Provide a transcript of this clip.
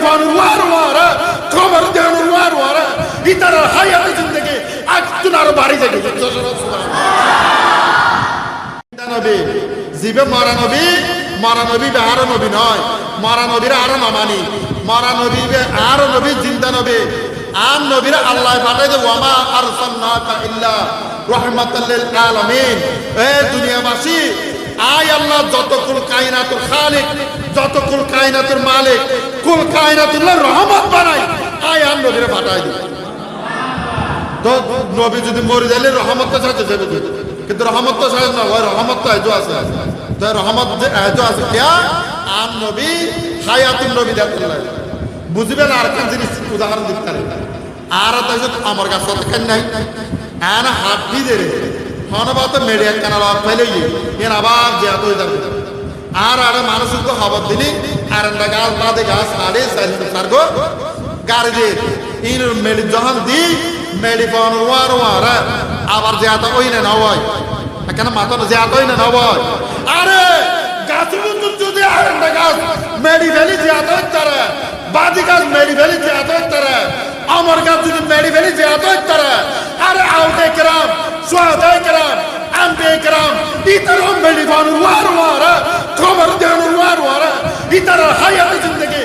فانو وار وار خبر دانو وار وار ইতার হায়াত জিন্দগি একজন আর বাড়ি থেকে নবী জিবে মারা নবী মারা নবী বে আরো নবী নয় মারা নবীর আরো মামানি মারা নবী বে আরো নবী জিন্দা নবী আর নবীর আল্লাহ পাঠাই দে ওয়ামা আরসালনাকা ইল্লা রাহমাতাল লিল আলামিন এ দুনিয়াবাসী আয় আল্লাহ যত কুল কায়নাতুল খালিক যত কুল কায়নাতুল মালিক, কুল কায়নাতুল্লাহ রহমত বানাই। আয় আর নবীরে পাঠাই দে তো নবী যদি মরে যাইলে রহমত তো সাথে যাবে কিন্তু রহমত তো সাথে না, ওই রহমত তো এজো আছে। তো রহমত যে এজো আছে কিয়া আম নবী হায়াতুন নবী দেখতে বুঝবেন আর কোন জিনিস উদাহরণ দিতে পারে আর তাই আমার কাছে কেন নাই? আনা হাত দিয়ে হনবাত মেডিয়া কানাল ফেলে এর আবার যে এত যাবে। আর আর মানুষকে খবর দিলি, আর গাছ বাদে গাছ আড়ে সার্গো। গাড়ি ইন মেডি যখন দি, মেডি পাওয়ানো ওয়ার ওয়ার আবার এত ওই না নয় এখানে মাথা যে এত ওই না নয় আরে মধ্যে যদি আর একটা গাছ মেডি তারা। বাদি গাছ মেডি তারা। আমার গাছ যদি মেডি তারা। ইতার মেডি পাওয়ানো ওয়ার ওয়ার খবর দেওয়ানো ওয়ার ওয়ার ইতার হায়াত জিন্দগি